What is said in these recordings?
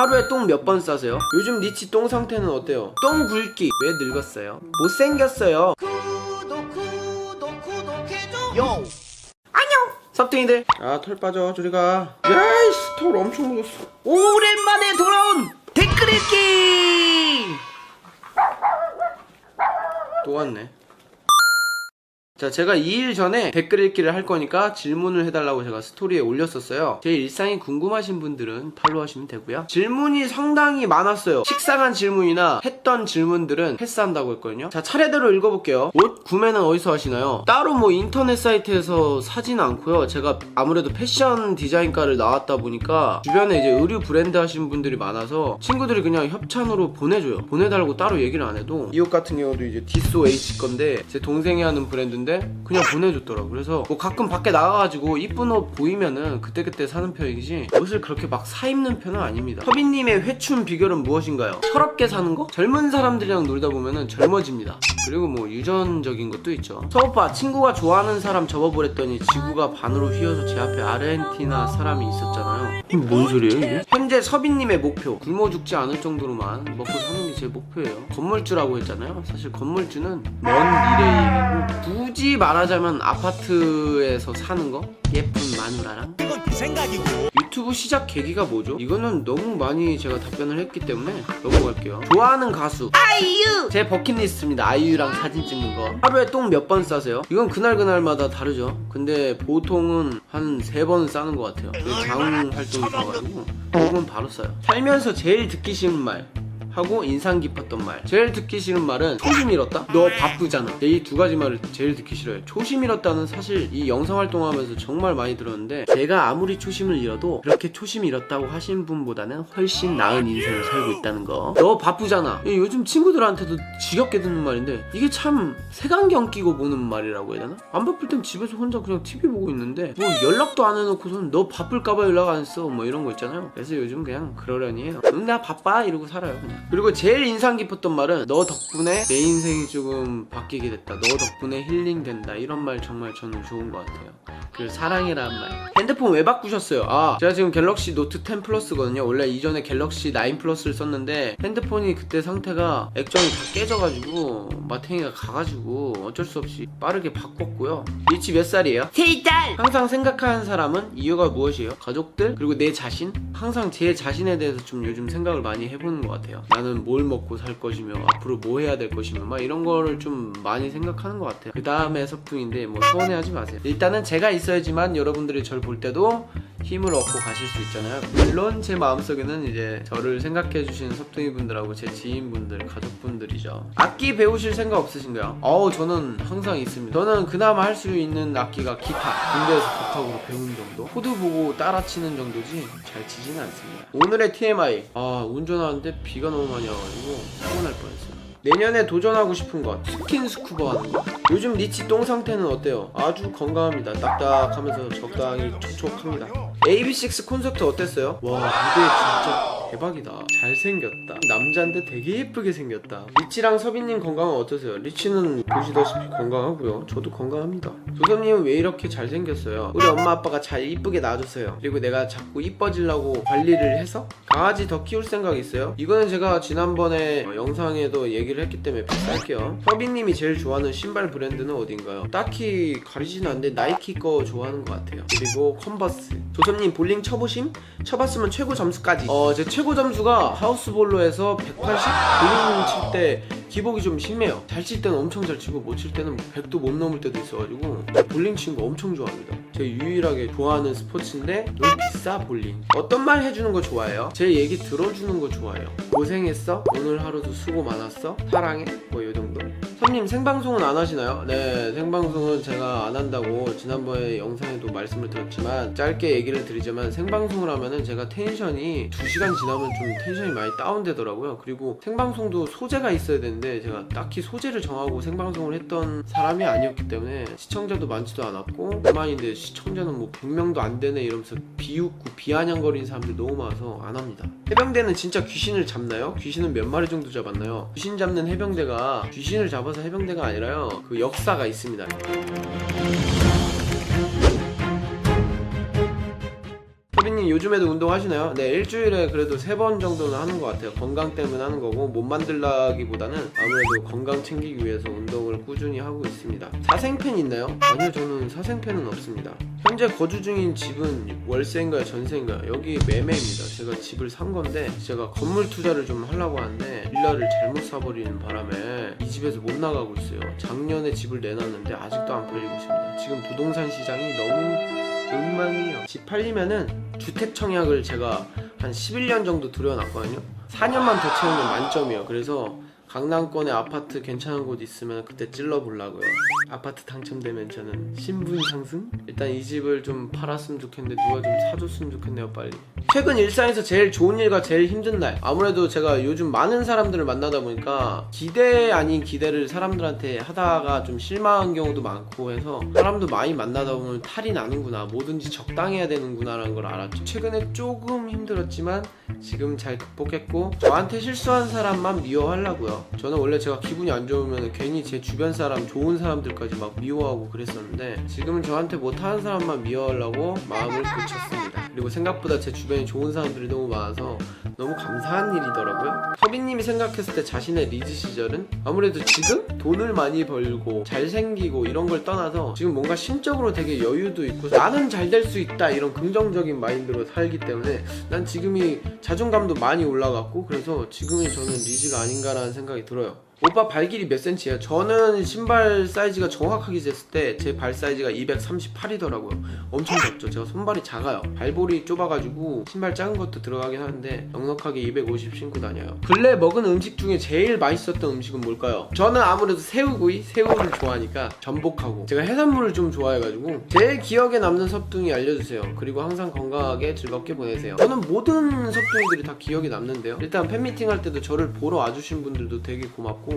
하루에 똥 몇 번 싸세요? 요즘 니치 똥 상태는 어때요? 똥 굵기 왜 늙었어요? 못생겼어요. 구독 구독 구독해줘. 섭등이들. 아 털 빠져 저리가. 야이씨 털 엄청 묻었어. 오랜만에 돌아온 댓글 읽기! 또 왔네 자 제가 2일 전에 댓글 읽기를 할 거니까 질문을 해달라고 제가 스토리에 올렸었어요. 제 일상이 궁금하신 분들은 팔로우 하시면 되고요. 질문이 상당히 많았어요. 식상한 질문이나 했던 질문들은 패스한다고 했거든요. 자 차례대로 읽어볼게요. 옷 구매는 어디서 하시나요? 따로 뭐 인터넷 사이트에서 사진 않고요. 제가 아무래도 패션 디자인과를 나왔다 보니까 주변에 이제 의류 브랜드 하시는 분들이 많아서 친구들이 그냥 협찬으로 보내줘요. 보내달라고 따로 얘기를 안 해도. 이 옷 같은 경우도 이제 디소 H 건데 제 동생이 하는 브랜드인데 그냥 보내줬더라고. 그래서 뭐 가끔 밖에 나가가지고 이쁜 옷 보이면은 그때그때 사는 편이지 옷을 그렇게 막 사 입는 편은 아닙니다. 허빈님의 회춘 비결은 무엇인가요? 철없게 사는 거? 젊은 사람들이랑 놀다 보면은 젊어집니다. 그리고 뭐 유전적인 것도 있죠. 서오빠 친구가 좋아하는 사람 접어보랬더니 지구가 반으로 휘어서 제 앞에 아르헨티나 사람이 있었잖아요 뭔 소리예요 이게? 현재 서빈님의 목표 굶어 죽지 않을 정도로만 먹고 사는 게 제 목표예요 건물주라고 했잖아요 사실 건물주는 먼 미래의 얘기고 굳이 말하자면 아파트에서 사는 거? 예쁜 마누라랑 이건 네 생각이고 유튜브 시작 계기가 뭐죠? 이거는 너무 많이 제가 답변을 했기 때문에 넘어갈게요. 좋아하는 가수 아이유 제 버킷리스트입니다. 아이유랑 사진 찍는 거. 하루에 똥 몇 번 싸세요? 이건 그날 그날마다 다르죠. 근데 보통은 한 세 번 싸는 것 같아요. 그장 활동이 있어가지고 똥은 바로 싸요. 살면서 제일 듣기 싫은 말. 하고 인상 깊었던 말. 제일 듣기 싫은 말은 초심 잃었다? 너 바쁘잖아. 이 두 가지 말을 제일 듣기 싫어요. 초심 잃었다는 사실 이 영상 활동하면서 정말 많이 들었는데 제가 아무리 초심을 잃어도 그렇게 초심 잃었다고 하신 분보다는 훨씬 나은 인생을 살고 있다는 거. 너 바쁘잖아. 이 요즘 친구들한테도 지겹게 듣는 말인데 이게 참 색안경 끼고 보는 말이라고 해야 되나? 안 바쁠 땐 집에서 혼자 그냥 TV 보고 있는데 뭐 연락도 안 해놓고선 너 바쁠까봐 연락 안 써. 뭐 이런 거 있잖아요. 그래서 요즘 그냥 그러려니 해요. 응, 나 바빠 이러고 살아요 그냥. 그리고 제일 인상 깊었던 말은 너 덕분에 내 인생이 조금 바뀌게 됐다. 너 덕분에 힐링된다. 이런 말 정말 저는 좋은 것 같아요. 그리고 사랑이라는 말. 핸드폰 왜 바꾸셨어요? 아, 제가 지금 갤럭시 노트 10 플러스거든요. 원래 이전에 갤럭시 9 플러스를 썼는데 핸드폰이 그때 상태가 액정이 다 깨져가지고 마탱이가 가가지고 어쩔 수 없이 빠르게 바꿨고요. 리치 몇 살이에요? 세달 항상 생각하는 사람은 이유가 무엇이에요? 가족들 그리고 내 자신 항상 제 자신에 대해서 좀 요즘 생각을 많이 해보는 것 같아요 나는 뭘 먹고 살 것이며 앞으로 뭐 해야 될 것이며 막 이런 거를 좀 많이 생각하는 것 같아요. 그 다음에 서풍인데 뭐 서운해하지 마세요. 일단은 제가 있어야지만 여러분들이 절볼 때도 힘을 얻고 가실 수 있잖아요. 물론 제 마음속에는 이제 저를 생각해 주시는 섭둥이 분들하고 제 지인분들 가족분들이죠. 악기 배우실 생각 없으신가요? 어우 저는 항상 있습니다. 저는 그나마 할 수 있는 악기가 기타 군대에서 독학으로 배운 정도? 코드 보고 따라 치는 정도지 잘 치지는 않습니다. 오늘의 TMI 아 운전하는데 비가 너무 많이 와가지고 사고 날 뻔했어요 내년에 도전하고 싶은 것 스킨 스쿠버 하는 거. 요즘 니치 똥 상태는 어때요? 아주 건강합니다. 딱딱하면서 적당히 촉촉합니다. AB6 콘서트 어땠어요? 와 무대 진짜 대박이다. 잘생겼다. 남자인데 되게 예쁘게 생겼다. 리치랑 서빈님 건강은 어떠세요? 리치는 보시다시피 건강하고요. 저도 건강합니다 조섭님은 왜 이렇게 잘생겼어요? 우리 엄마 아빠가 잘 이쁘게 낳아줬어요 그리고 내가 자꾸 이뻐지려고 관리를 해서 강아지 더 키울 생각 있어요? 이거는 제가 지난번에 어, 영상에도 얘기를 했기 때문에 패스할게요 서빈님이 제일 좋아하는 신발 브랜드는 어딘가요? 딱히 가리지는 않는데 나이키 거 좋아하는 것 같아요 그리고 컨버스 조섭님 볼링 쳐보심? 쳐봤으면 최고 점수까지 어제 최고 점수가 하우스볼로에서 180? 볼링 칠때 기복이 좀 심해요 잘 칠 때는 엄청 잘 치고 못 칠 때는 100도 못 넘을 때도 있어가지고 볼링 치는 거 엄청 좋아합니다 제가 유일하게 좋아하는 스포츠인데 너무 비싸 볼링 어떤 말 해주는 거 좋아해요? 제 얘기 들어주는 거 좋아해요 고생했어? 오늘 하루도 수고 많았어? 사랑해? 뭐 이 정도 손님 생방송은 안 하시나요? 네 생방송은 제가 안 한다고 지난번에 영상에도 말씀을 드렸지만 짧게 얘기를 드리자면 생방송을 하면은 제가 텐션이 2시간 지나면 좀 텐션이 많이 다운되더라고요 그리고 생방송도 소재가 있어야 되는데 제가 딱히 소재를 정하고 생방송을 했던 사람이 아니었기 때문에 시청자도 많지도 않았고 얼마인데 시청자는 뭐 100명도 안 되네 이러면서 비웃고 비아냥거리는 사람들 너무 많아서 안 합니다 해병대는 진짜 귀신을 잡나요? 귀신은 몇 마리 정도 잡았나요? 귀신 잡는 해병대가 귀신을 잡 아서 해병대가 아니라요. 그 역사가 있습니다. 서빈님 요즘에도 운동하시나요? 네 일주일에 그래도 세 번 정도는 하는 것 같아요. 건강 때문에 하는 거고 못 만들라기보다는 아무래도 건강 챙기기 위해서 운동을 꾸준히 하고 있습니다. 사생팬 있나요? 아니요 저는 사생팬은 없습니다 현재 거주 중인 집은 월세인가요 전세인가요? 여기 매매입니다 제가 집을 산 건데 제가 건물 투자를 좀 하려고 하는데 빌라를 잘못 사버리는 바람에 이 집에서 못 나가고 있어요 작년에 집을 내놨는데 아직도 안 팔리고 있습니다 지금 부동산 시장이 너무 엉망이에요. 집 팔리면은 주택 청약을 제가 한 11년 정도 들여놨거든요. 4년만 더 채우면 만점이에요. 그래서 강남권에 아파트 괜찮은 곳 있으면 그때 찔러 보려고요. 아파트 당첨되면 저는 신분 상승? 일단 이 집을 좀 팔았으면 좋겠는데 누가 좀 사줬으면 좋겠네요 빨리. 최근 일상에서 제일 좋은 일과 제일 힘든 날. 아무래도 제가 요즘 많은 사람들을 만나다 보니까 기대 아닌 기대를 사람들한테 하다가 좀 실망한 경우도 많고 해서 사람도 많이 만나다 보면 탈이 나는구나. 뭐든지 적당해야 되는구나 라는 걸 알았죠. 최근에 조금 힘들었지만 지금 잘 극복했고 저한테 실수한 사람만 미워하려 저는 원래 제가 기분이 안 좋으면 괜히 제 주변 사람 좋은 사람들까지 막 미워하고 그랬었는데 지금은 저한테 못하는 사람만 미워하려고 마음을 고쳤습니다. 그리고 생각보다 제 주변에 좋은 사람들이 너무 많아서 너무 감사한 일이더라고요. 서빈님이 생각했을 때 자신의 리즈 시절은 아무래도 지금 돈을 많이 벌고 잘생기고 이런 걸 떠나서 지금 뭔가 심적으로 되게 여유도 있고 나는 잘 될 수 있다 이런 긍정적인 마인드로 살기 때문에 난 지금이 자존감도 많이 올라갔고 그래서 지금이 저는 리즈가 아닌가라는 생각이 들어요. 오빠 발 길이 몇 센치예요? 저는 신발 사이즈가 정확하게 쟀을 때 제 발 사이즈가 238이더라고요. 엄청 작죠. 제가 손발이 작아요. 발볼이 좁아가지고 신발 작은 것도 들어가긴 하는데 넉넉하게 250 신고 다녀요. 근래 먹은 음식 중에 제일 맛있었던 음식은 뭘까요? 저는 아무래도 새우구이, 새우를 좋아하니까 전복하고 제가 해산물을 좀 좋아해가지고 제일 기억에 남는 섭둥이 알려주세요. 그리고 항상 건강하게 즐겁게 보내세요. 저는 모든 섭둥이들이 다 기억에 남는데요. 일단 팬미팅 할 때도 저를 보러 와주신 분들도 되게 고맙고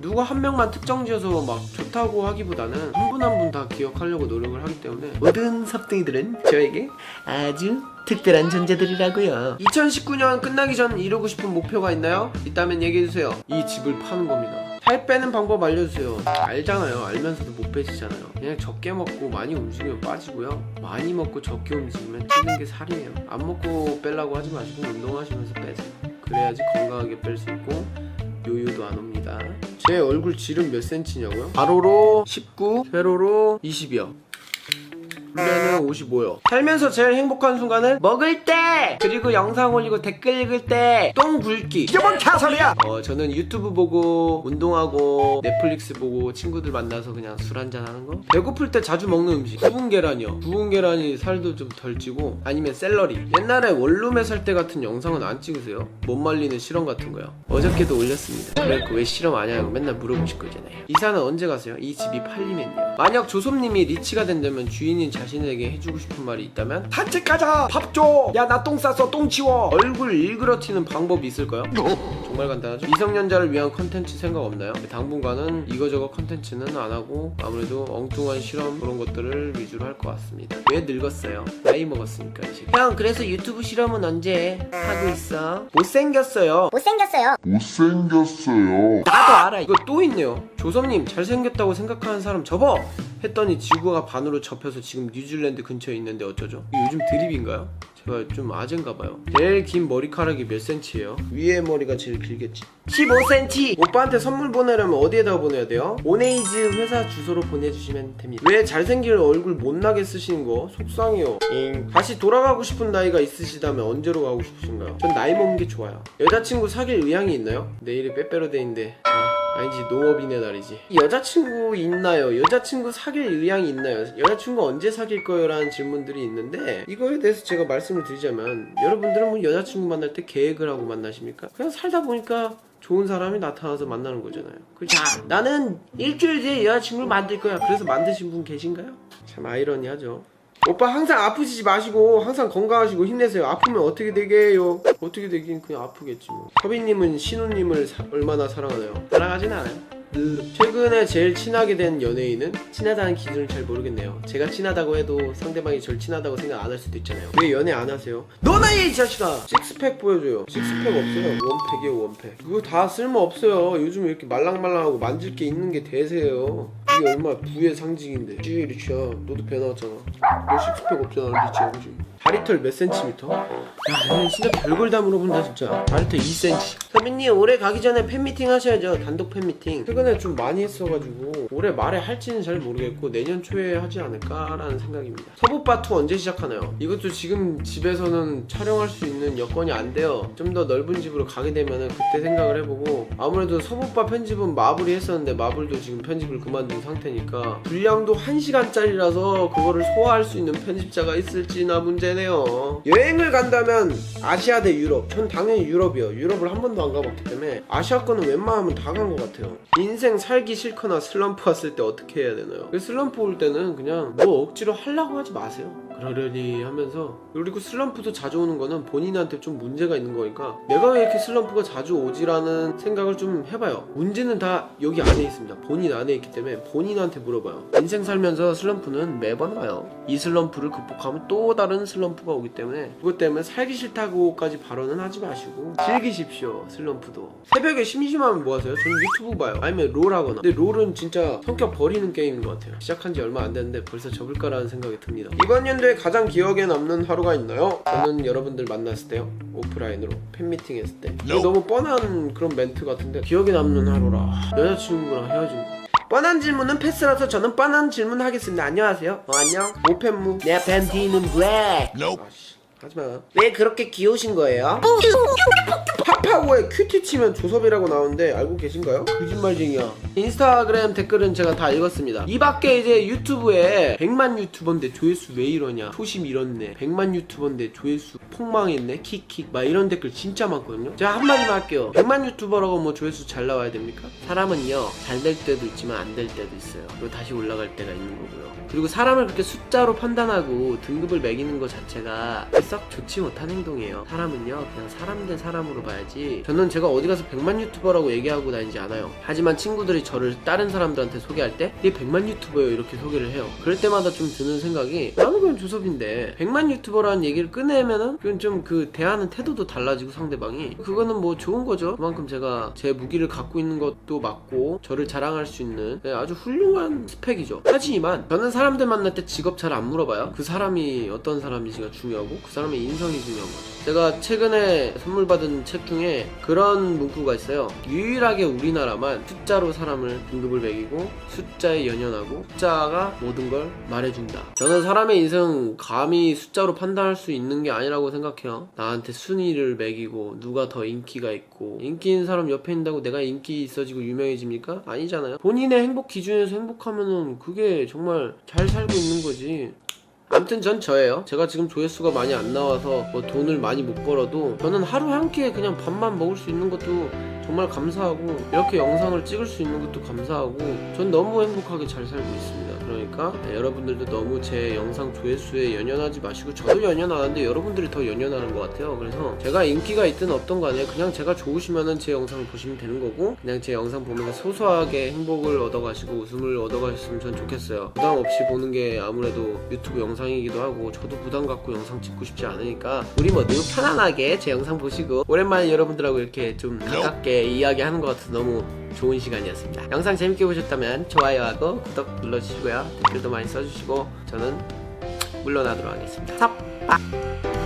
누가 한 명만 특정 지어서 막 좋다고 하기보다는 한 분 한 분 다 기억하려고 노력을 하기 때문에 모든 섭등이들은 저에게 아주 특별한 존재들이라고요. 2019년 끝나기 전 이루고 싶은 목표가 있나요? 있다면 얘기해주세요. 이 집을 파는 겁니다. 살 빼는 방법 알려주세요. 알잖아요. 알면서도 못 빼지잖아요. 그냥 적게 먹고 많이 움직이면 빠지고요. 많이 먹고 적게 움직이면 찌는 게 살이에요. 안 먹고 빼려고 하지 마시고 운동하시면서 빼세요. 그래야지 건강하게 뺄 수 있고 요요도 안 옵니다. 제 얼굴 지름 몇 센치냐고요? 가로로 19, 세로로 20이요. 원래는 55요. 살면서 제일 행복한 순간은 먹을 때 그리고 영상 올리고 댓글 읽을 때똥 굴기. 이게 뭔 개소리야 어 저는 유튜브 보고 운동하고 넷플릭스 보고 친구들 만나서 그냥 술 한잔 하는 거. 배고플 때 자주 먹는 음식. 구운 계란이요. 구운 계란이 살도 좀 덜 찌고 아니면 샐러리. 옛날에 원룸에 살 때 같은 영상은 안 찍으세요? 못 말리는 실험 같은 거요. 어저께도 올렸습니다. 그래갖고 왜 실험 안 하냐고 맨날 물어보실 거잖아요. 이사는 언제 가세요? 이 집이 팔리면요. 만약 조섭님이 리치가 된다면 주인인 자신 에게 해주고 싶은 말이 있다면 산책 가자 밥 줘 야 나 똥 쌌어 똥 치워 얼굴 일그러뜨리는 방법이 있을까요? 정말 간단하죠. 미성년자를 위한 컨텐츠 생각 없나요? 당분간은 이거저거 컨텐츠는 안 하고 아무래도 엉뚱한 실험 그런 것들을 위주로 할 것 같습니다. 왜 늙었어요? 나이 먹었으니까 이제. 형 그래서 유튜브 실험은 언제 하고 있어? 못생겼어요. 못생겼어요. 못생겼어요. 나도 알아. 이거 또 있네요. 조섭님 잘생겼다고 생각하는 사람 접어. 했더니 지구가 반으로 접혀서 지금 뉴질랜드 근처에 있는데 어쩌죠? 요즘 드립인가요? 제가 좀 아재인가 봐요. 제일 긴 머리카락이 몇 센치예요? 위에 머리가 제일 길겠지. 15cm. 오빠한테 선물 보내려면 어디에다 보내야 돼요? 오네이즈 회사 주소로 보내주시면 됩니다. 왜 잘생긴 얼굴 못나게 쓰시는 거 속상해요. 잉. 다시 돌아가고 싶은 나이가 있으시다면 언제로 가고 싶으신가요? 전 나이 먹는 게 좋아요. 여자친구 사귈 의향이 있나요? 내일이 빼빼로데이인데. 아. 아니지 농업인의 날이지 여자친구 있나요? 여자친구 사귈 의향이 있나요? 여자친구 언제 사귈 거예요? 라는 질문들이 있는데 이거에 대해서 제가 말씀을 드리자면 여러분들은 뭐 여자친구 만날 때 계획을 하고 만나십니까? 그냥 살다 보니까 좋은 사람이 나타나서 만나는 거잖아요 그, 자 나는 일주일 뒤에 여자친구를 만들 거야 그래서 만드신 분 계신가요? 참 아이러니하죠 오빠 항상 아프시지 마시고 항상 건강하시고 힘내세요. 아프면 어떻게 되게요? 어떻게 되긴 그냥 아프겠지 뭐. 서빈님은 신우님을 사- 얼마나 사랑하나요? 사랑하진 않아요. 으. 최근에 제일 친하게 된 연예인은 친하다는 기준을 잘 모르겠네요. 제가 친하다고 해도 상대방이 절 친하다고 생각 안 할 수도 있잖아요. 왜 연애 안 하세요? 너나 이 자식아! 식스팩 보여줘요. 식스팩 없어요. 원팩이에요 원팩. 그거 다 쓸모 없어요. 요즘 이렇게 말랑말랑하고 만질 게 있는 게 대세예요. 이게 얼마나 부의 상징인데. 찌 리치야. 너도 배 나왔잖아. 너 식스팩 없잖아 리치야 그지? 다리털 몇 센티미터? 야, 얘는 진짜 별걸 다 물어본다 진짜. 다리털 2cm. 서빈님 올해 가기 전에 팬미팅 하셔야죠. 단독 팬미팅. 최근에 좀 많이 했어가지고 올해 말에 할지는 잘 모르겠고 내년 초에 하지 않을까라는 생각입니다. 서부바투 언제 시작하나요? 이것도 지금 집에서는 촬영할 수 있는 여건이 안 돼요. 좀 더 넓은 집으로 가게 되면은 그때 생각을 해보고 아무래도 서부바 편집은 마블이 했었는데 마블도 지금 편집을 그만둔 상태니까 분량도 1시간짜리라서 그거를 소화할 수 있는 편집자가 있을지나 문제 네요. 여행을 간다면 아시아 대 유럽. 전 당연히 유럽이요. 유럽을 한 번도 안 가봤기 때문에 아시아 거는 웬만하면 다 간 것 같아요. 인생 살기 싫거나 슬럼프 왔을 때 어떻게 해야 되나요? 그 슬럼프 올 때는 그냥 뭐 억지로 하려고 하지 마세요. 그러려니 하면서 그리고 슬럼프도 자주 오는 거는 본인한테 좀 문제가 있는 거니까 내가 왜 이렇게 슬럼프가 자주 오지라는 생각을 좀 해봐요. 문제는 다 여기 안에 있습니다. 본인 안에 있기 때문에 본인한테 물어봐요. 인생 살면서 슬럼프는 매번 와요. 이 슬럼프를 극복하면 또 다른 슬럼프가 오기 때문에 그것 때문에 살기 싫다고까지 발언은 하지 마시고 즐기십시오 슬럼프도. 새벽에 심심하면 뭐 하세요? 저는 유튜브 봐요. 아니면 롤 하거나. 근데 롤은 진짜 성격 버리는 게임인 것 같아요. 시작한 지 얼마 안 됐는데 벌써 접을까라는 생각이 듭니다. 이번 연도 에 가장 기억에 남는 하루가 있나요? 저는 여러분들 만났을 때요. 오프라인으로 팬미팅 했을 때. 너무 뻔한 그런 멘트 같은데 기억에 남는 하루라. 여자친구랑 헤어진 거. 뻔한 질문은 패스라서 저는 뻔한 질문 하겠습니다. 안녕하세요. 어, 안녕. 오펜무. 내 팬티는 블랙 아씨 하지마. 왜 그렇게 귀여우신 거예요? 파파고에 큐티 치면 조섭이라고 나오는데 알고 계신가요? 거짓말쟁이야 인스타그램 댓글은 제가 다 읽었습니다. 이 밖에 이제 유튜브에 100만 유튜버인데 조회수 왜 이러냐? 초심 잃었네. 100만 유튜버인데 조회수 폭망했네. 킥킥. 막 이런 댓글 진짜 많거든요. 제가 한마디만 할게요. 100만 유튜버라고 뭐 조회수 잘 나와야 됩니까? 사람은요 잘 될 때도 있지만 안 될 때도 있어요. 그리고 다시 올라갈 때가 있는 거고요. 그리고 사람을 그렇게 숫자로 판단하고 등급을 매기는 것 자체가 썩 좋지 못한 행동이에요. 사람은요 그냥 사람 대 사람으로 봐야지. 저는 제가 어디 가서 100만 유튜버라고 얘기하고 다니지 않아요. 하지만 친구들이 저를 다른 사람들한테 소개할 때얘 100만 유튜버예요. 이렇게 소개를 해요. 그럴 때마다 좀 드는 생각이 나는 그냥 조섭인데. 100만 유튜버라는 얘기를 꺼내면은 좀 그 대하는 태도도 달라지고 상대방이. 그거는 뭐 좋은 거죠. 그만큼 제가 제 무기를 갖고 있는 것도 맞고 저를 자랑할 수 있는 네, 아주 훌륭한 스펙이죠. 하지만 저는 사람들 만날 때 직업 잘 안 물어봐요. 그 사람이 어떤 사람인지가 중요하고 그 사람의 인성이 중요한 거죠. 제가 최근에 선물 받은 책 중에 그런 문구가 있어요. 유일하게 우리나라만 숫자로 사람을 등급을 매기고 숫자에 연연하고 숫자가 모든 걸 말해준다. 저는 사람의 인생 감히 숫자로 판단할 수 있는 게 아니라고 생각해요. 나한테 순위를 매기고 누가 더 인기가 있고 인기 있는 사람 옆에 있다고 내가 인기 있어지고 유명해집니까? 아니잖아요. 본인의 행복 기준에서 행복하면은 그게 정말 잘 살고 있는 거지 아무튼 전 저예요. 제가 지금 조회수가 많이 안 나와서 뭐 돈을 많이 못 벌어도 저는 하루 한 끼에 그냥 밥만 먹을 수 있는 것도 정말 감사하고 이렇게 영상을 찍을 수 있는 것도 감사하고 전 너무 행복하게 잘 살고 있습니다. 그러니까 네, 여러분들도 너무 제 영상 조회수에 연연하지 마시고 저도 연연 하는데 여러분들이 더 연연하는 것 같아요. 그래서 제가 인기가 있든 없든 간에 그냥 제가 좋으시면은 제 영상을 보시면 되는 거고 그냥 제 영상 보면서 소소하게 행복을 얻어가시고 웃음을 얻어가셨으면 전 좋겠어요. 부담 없이 보는 게 아무래도 유튜브 영상이기도 하고 저도 부담 갖고 영상 찍고 싶지 않으니까 우리 모두 편안하게 제 영상 보시고 오랜만에 여러분들하고 이렇게 좀 가깝게 이야기하는 것 같아서 너무 좋은 시간이었습니다. 영상 재밌게 보셨다면 좋아요하고 구독 눌러주시고요. 댓글도 많이 써주시고 저는 물러나도록 하겠습니다. 삽!